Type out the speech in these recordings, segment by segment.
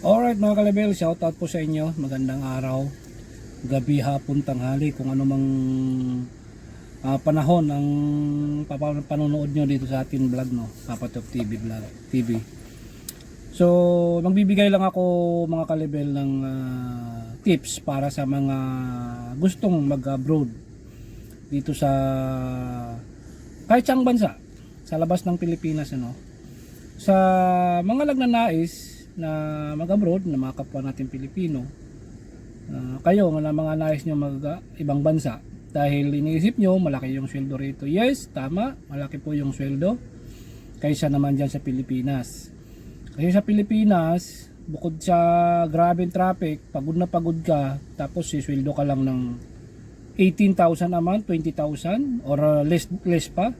Alright mga kalibel, shoutout po sa inyo. Magandang araw, gabi, hapon, tanghali, kung ano mang ah, panahon ang panonood nyo dito sa ating vlog, no? Papatop TV vlog, TV. So, magbibigay lang ako mga kalibel ng ah, tips para sa mga gustong mag-abroad dito sa kahit saan bansa sa labas ng Pilipinas ano sa mga nagnanais na mag-abroad na mga kapwa natin Pilipino. Ah, kayo na mga nais nyo mag ah, ibang bansa. Dahil iniisip nyo malaki yung sweldo rito. Yes tama malaki po yung sweldo kaysa naman dyan sa Pilipinas. Kasi sa Pilipinas bukod sa grabe traffic pagod na pagod ka tapos sisweldo ka lang ng 18,000 a month 20,000 or uh, less, less pa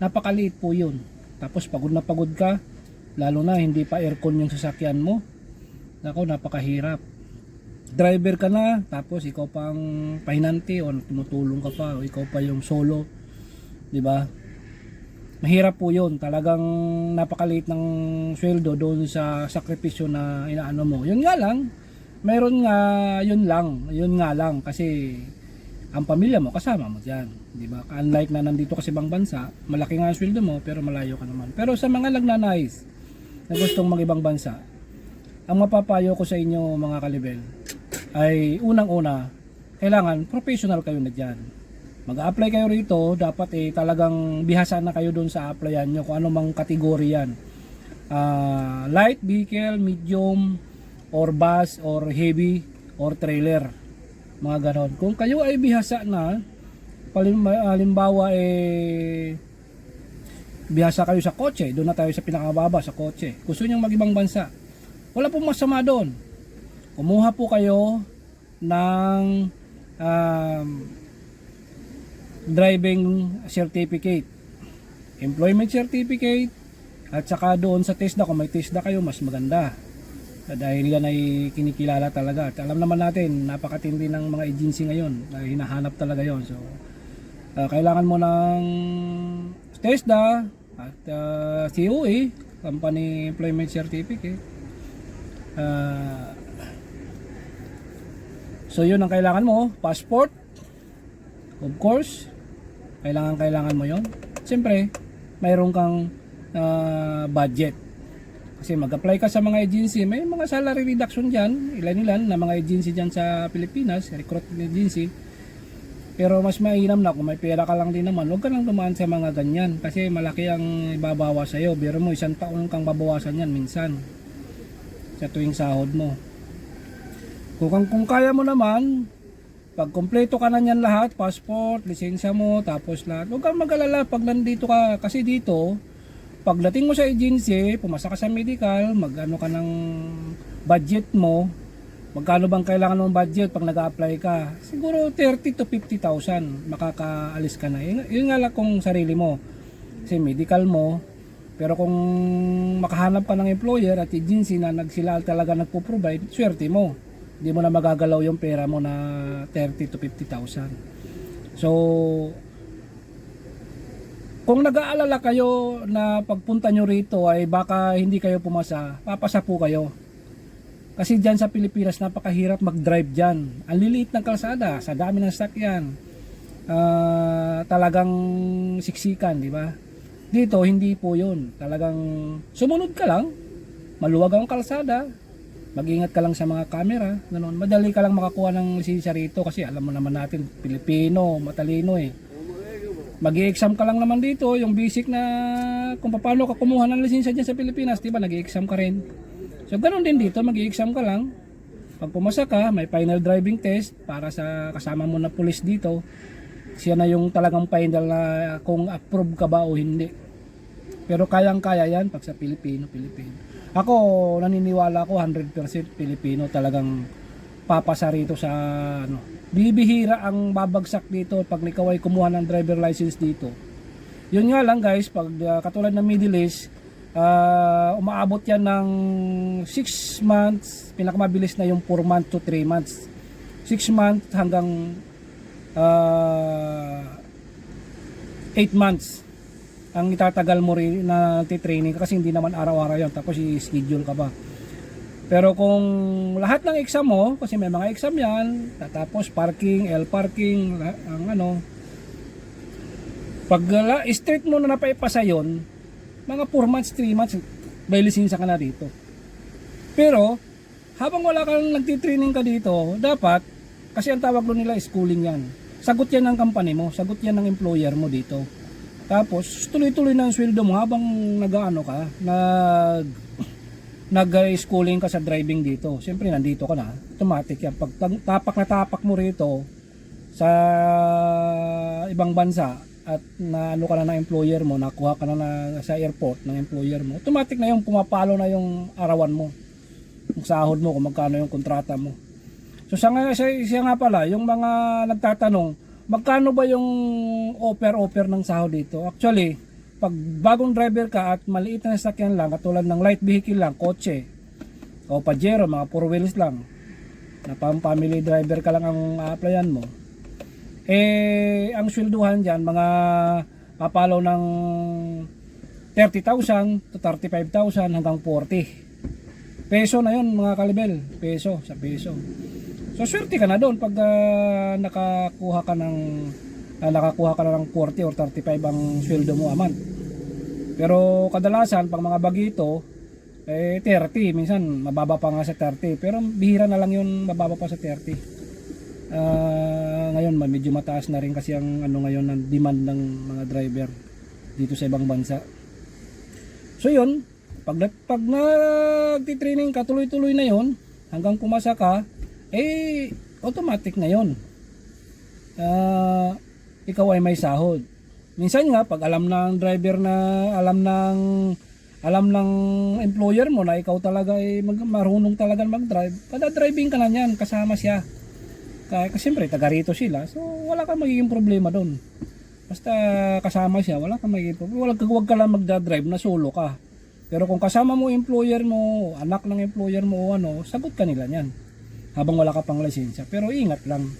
napakaliit po yun. Tapos pagod na pagod ka lalo na hindi pa aircon yung sasakyan mo. Nako napakahirap. Driver ka na tapos ikaw pang pahinante o tumutulong ka pa o ikaw pa yung solo. Di ba? Mahirap po yun. Talagang napakaliit ng sweldo doon sa sakripisyo na inaano mo. Yun nga lang meron nga yun lang yun nga lang. Kasi ang pamilya mo kasama mo diyan, di ba? Unlike na nandito kasi ibang bansa, malaki nga ang sweldo mo pero malayo ka naman. Pero sa mga nagnanais na gustong mag-ibang bansa, ang mapapayo ko sa inyo mga kalibel ay unang-una, kailangan professional kayo na diyan. Mag-apply kayo rito, dapat eh talagang bihasa na kayo doon sa applyan nyo kung ano mang kategory yan. Ah, light vehicle, medium, or bus, or heavy, or trailer mga ganon. Kung kayo ay bihasa na, palim- halimbawa eh bihasa kayo sa kotse, doon na tayo sa pinakababa sa kotse. Gusto niyo mag-ibang bansa. Wala pong masama doon. Kumuha po kayo ng um, driving certificate, employment certificate, at saka doon sa TESDA, kung may TESDA kayo, mas maganda dahil yan ay kinikilala talaga at alam naman natin napakatindi ng mga agency ngayon na hinahanap talaga yon so ah, kailangan mo ng TESDA at uh, COE Company Employment Certificate. Ah, so yun ang kailangan mo passport. Of course kailangan kailangan mo yon siyempre mayroon kang ah, budget. Kasi mag-apply ka sa mga agency, may mga salary reduction dyan, ilan-ilan na mga agency dyan sa Pilipinas, recruitment agency. Pero mas mainam na kung may pera ka lang din naman, huwag ka lang dumaan sa mga ganyan kasi malaki ang ibabawa sa'yo. Biro mo, isang taon kang babawasan yan minsan sa tuwing sahod mo. Kung, kung kaya mo naman, pag kompleto ka na niyan lahat, passport, lisensya mo, tapos lahat, huwag kang mag-alala pag nandito ka. Kasi dito, pagdating mo sa agency, pumasa ka sa medical, magano ka ng budget mo, magkano bang kailangan mong budget pag nag-apply ka? Siguro 30 to 50,000 makakaalis ka na. Yun, yun nga lang kung sarili mo. Kasi medical mo, pero kung makahanap ka ng employer at agency na nagsila talaga nagpo-provide, swerte mo. Hindi mo na magagalaw yung pera mo na 30 to 50,000. So, kung nag-aalala kayo na pagpunta nyo rito ay baka hindi kayo pumasa, papasa po kayo. Kasi dyan sa Pilipinas napakahirap mag-drive dyan. Ang liliit ng kalsada, sa dami ng sakyan. Ah, talagang siksikan, di ba? Dito hindi po 'yun. Talagang sumunod ka lang. Maluwag ang kalsada. Mag-ingat ka lang sa mga camera, ganun. Madali ka lang makakuha ng lisensya rito kasi alam mo naman natin Pilipino, matalino eh mag exam ka lang naman dito, yung basic na kung paano ka kumuha ng lisensya dyan sa Pilipinas, di ba? nag exam ka rin. So, ganun din dito, mag exam ka lang. Pag pumasa ka, may final driving test para sa kasama mo na pulis dito. Siya na yung talagang final na kung approve ka ba o hindi. Pero kayang-kaya yan pag sa Pilipino, Pilipino. Ako, naniniwala ko 100% Pilipino talagang papasa rito sa ano, bibihira ang babagsak dito pag ikaw ay kumuha ng driver license dito. Yun nga lang guys, pag uh, katulad ng Middle East, uh, umaabot yan ng 6 months, pinakamabilis na yung 4 months to 3 months. 6 months hanggang uh, 8 months ang itatagal mo rin na training kasi hindi naman araw-araw yan tapos i-schedule ka pa. Pero kung lahat ng exam mo, kasi may mga exam yan, tapos parking, L parking, ang ano, pag la- straight mo na napaipasa yon, mga 4 months, 3 months, may lisensya ka na dito. Pero, habang wala kang nagtitraining ka dito, dapat, kasi ang tawag doon nila schooling yan. Sagot yan ng company mo, sagot yan ng employer mo dito. Tapos, tuloy-tuloy na ang sweldo mo habang nag-ano ka, nag nag-schooling ka sa driving dito. Siyempre, nandito ka na. Automatic yan. Pag tapak na tapak mo rito sa ibang bansa at na ano ka na ng employer mo, nakuha ka na, na sa airport ng employer mo, automatic na yung pumapalo na yung arawan mo. Yung sahod mo, kung magkano yung kontrata mo. So siya nga, siya, siya nga pala, yung mga nagtatanong, magkano ba yung offer-offer ng sahod dito? Actually, pag bagong driver ka at maliit na sasakyan lang, katulad ng light vehicle lang, kotse, o pajero, mga four wheels lang, na pang family driver ka lang ang a-applyan mo, eh, ang swelduhan dyan, mga papalo ng 30,000 to 35,000 hanggang 40. Peso na yun mga kalibel. Peso sa peso. So swerte ka na doon pag ah, nakakuha ka ng ah, nakakuha ka na ng 40 or 35 ang sweldo mo a month. Pero kadalasan pag mga bagito eh 30 minsan mababa pa nga sa 30 pero bihira na lang yun mababa pa sa 30. Ah, ngayon medyo mataas na rin kasi ang ano ngayon ng demand ng mga driver dito sa ibang bansa. So yun, pag, pag nagtitraining ka, tuloy-tuloy na yon hanggang pumasa ka, eh, automatic na yon Ah, ikaw ay may sahod. Minsan nga, pag alam ng driver na, alam ng, alam ng employer mo na ikaw talaga ay mag, marunong talaga mag-drive, kada driving ka na niyan, kasama siya. Kaya, siyempre, taga rito sila, so wala kang magiging problema doon. Basta kasama siya, wala kang magiging problema. Wala, huwag ka lang magdadrive na solo ka. Pero kung kasama mo employer mo, anak ng employer mo o ano, sagot ka nila niyan. Habang wala ka pang lisensya. Pero ingat lang.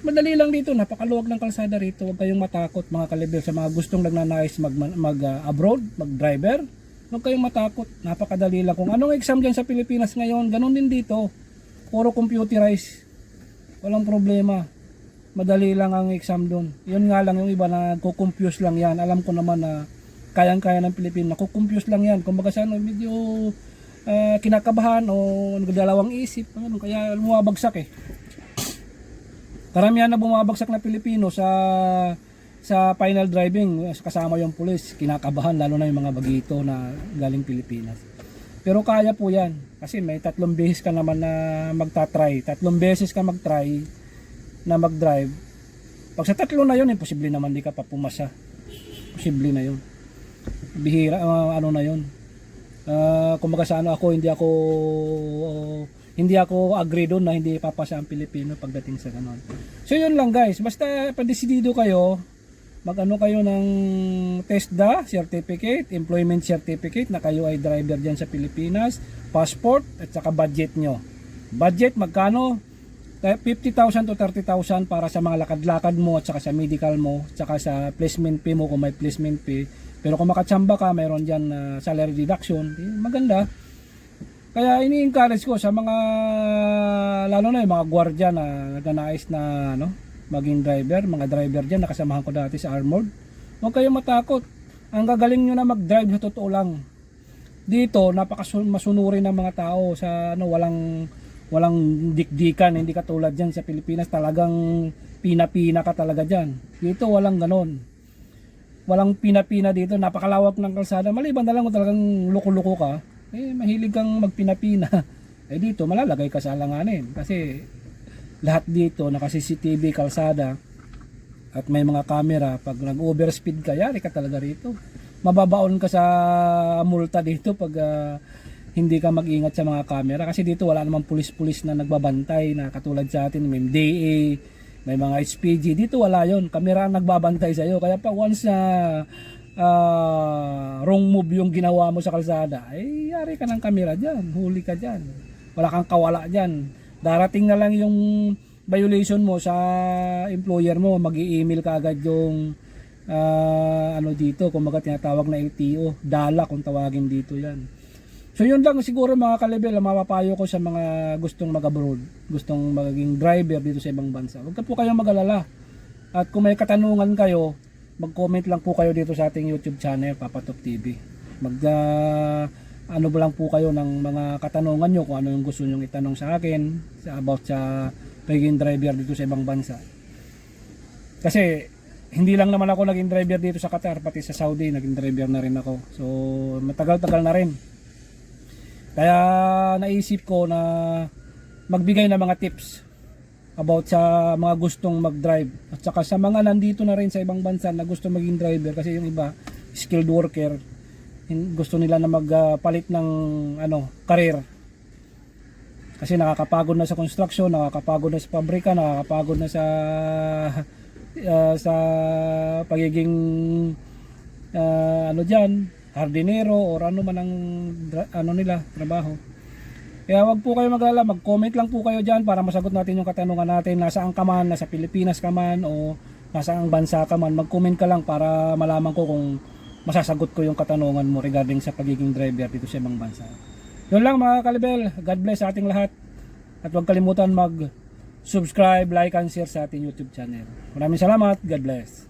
Madali lang dito, napakaluwag ng kalsada rito. Huwag kayong matakot mga kalibel sa mga gustong nagnanais mag, mag ah, abroad, mag driver. Huwag kayong matakot, napakadali lang. Kung anong exam dyan sa Pilipinas ngayon, ganun din dito. Puro computerized. Walang problema. Madali lang ang exam doon. Yun nga lang yung iba na kukumpuse lang yan. Alam ko naman na kayang-kaya ng Pilipino. Nakukumpuse lang yan. Kung baga sa ano, medyo ah, kinakabahan o nagdalawang isip. Ano, kaya bumabagsak eh. Karamihan na bumabagsak na Pilipino sa sa final driving kasama yung pulis kinakabahan lalo na yung mga bagito na galing Pilipinas pero kaya po yan. Kasi may tatlong beses ka naman na magta-try. Tatlong beses ka mag-try na mag-drive. Pag sa tatlo na yun imposible naman di ka pa pumasa. Posible na yun. Bihira ah, ano na yun. Ah, kumbaga sa ano ako hindi ako hindi ako agree doon na hindi papasa ang Pilipino pagdating sa ganon. So yun lang guys, basta padesidido kayo, mag-ano kayo ng TESDA certificate, employment certificate na kayo ay driver diyan sa Pilipinas, passport at saka budget nyo. Budget magkano? Eh, 50,000 to 30,000 para sa mga lakad-lakad mo at saka sa medical mo, saka sa placement fee mo kung may placement fee. Pero kung makatsamba ka, mayroon diyan ah, salary deduction, eh, maganda. Kaya ini-encourage ko sa mga lalo na yung mga gwardiya na nagnanais na ano, maging driver, mga driver diyan nakasamahan ko dati sa Armored. Huwag kayong matakot. Ang gagaling nyo na mag-drive sa totoo lang. Dito napakamasunuri ng mga tao sa ano walang walang dikdikan, hindi katulad diyan sa Pilipinas talagang pina-pina ka talaga diyan. Dito walang ganon. Walang pina-pina dito, napakalawak ng kalsada. Maliban na lang kung talagang loko-loko ka, eh mahilig kang magpina-pina. Eh dito malalagay ka sa alanganin kasi lahat dito naka CCTV kalsada at may mga camera. Pag nag-overspeed ka yari ka talaga rito. Mababaon ka sa multa dito pag ah, hindi ka mag-ingat sa mga camera. Kasi dito wala namang pulis-pulis na nagbabantay na katulad sa atin may DA, may mga HPG dito wala yon kamera ang nagbabantay sa iyo kaya pa once na ah, wrong move yung ginawa mo sa kalsada ay yari ka ng kamera diyan huli ka diyan wala kang kawala diyan darating na lang yung violation mo sa employer mo mag-i-email ka agad yung ah, ano dito kung tinatawag na LTO dala kung tawagin dito yan So yun lang siguro mga kalibel ang mapapayo ko sa mga gustong mag-abroad, gustong maging driver dito sa ibang bansa. Huwag ka po kayong mag-alala. At kung may katanungan kayo, mag-comment lang po kayo dito sa ating YouTube channel, Papatop TV. Mag ah, ano ba lang po kayo ng mga katanungan nyo kung ano yung gusto nyo itanong sa akin about sa pagiging driver dito sa ibang bansa. Kasi hindi lang naman ako naging driver dito sa Qatar, pati sa Saudi naging driver na rin ako. So matagal-tagal na rin. Kaya naisip ko na magbigay ng mga tips about sa mga gustong mag-drive at saka sa mga nandito na rin sa ibang bansa na gusto maging driver kasi yung iba skilled worker gusto nila na magpalit ng ano career kasi nakakapagod na sa construction, nakakapagod na sa pabrika, nakakapagod na sa ah, sa pagiging ah, ano diyan, hardinero or ano man ang ano nila trabaho. Kaya wag po kayo mag-alala, mag-comment lang po kayo diyan para masagot natin yung katanungan natin, nasaan ka man, nasa Pilipinas ka man o nasa ang bansa ka man, mag-comment ka lang para malaman ko kung masasagot ko yung katanungan mo regarding sa pagiging driver dito sa ibang bansa. Yun lang mga kalibel, God bless sa ating lahat. At huwag kalimutan mag subscribe, like, and share sa ating YouTube channel. Maraming salamat, God bless.